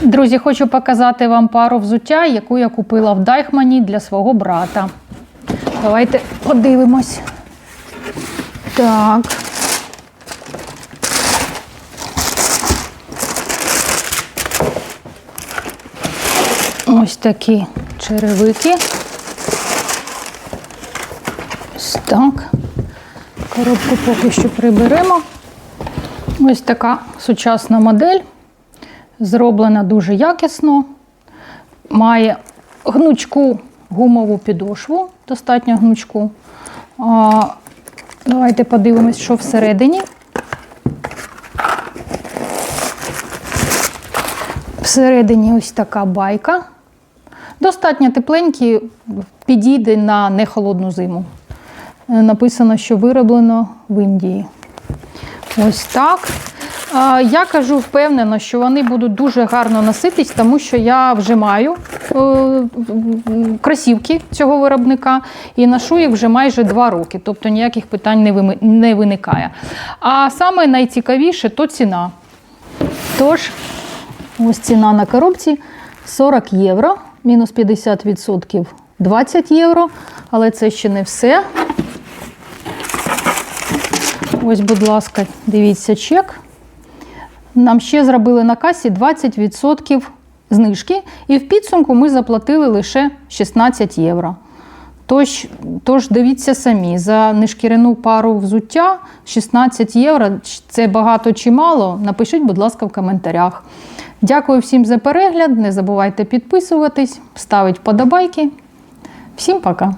Друзі, хочу показати вам пару взуття, яку я купила в Дайхмані для свого брата. Давайте подивимось. Так. Ось такі черевики. Ось так. Коробку поки що приберемо. Ось така сучасна модель. Зроблена дуже якісно. Має гнучку гумову підошву, достатньо гнучку. Давайте подивимось, що всередині. Всередині ось така байка. Достатньо тепленькі, підійде на нехолодну зиму. Е, Написано, що вироблено в Індії. Ось так. Я кажу впевнено, що вони будуть дуже гарно носитись, тому що я вже маю е, кросівки цього виробника і ношу їх вже майже два роки, тобто ніяких питань не виникає. А саме найцікавіше то ціна. Тож, ось ціна на коробці 40 євро, мінус 50% 20 євро, але це ще не все. Ось, будь ласка, дивіться чек. Нам ще зробили на касі 20% знижки, і в підсумку ми заплатили лише 16 євро. Тож, тож дивіться самі, за нешкіряну пару взуття 16 євро це багато чи мало. Напишіть, будь ласка, в коментарях. Дякую всім за перегляд. Не забувайте підписуватись, ставити вподобайки. Всім пока!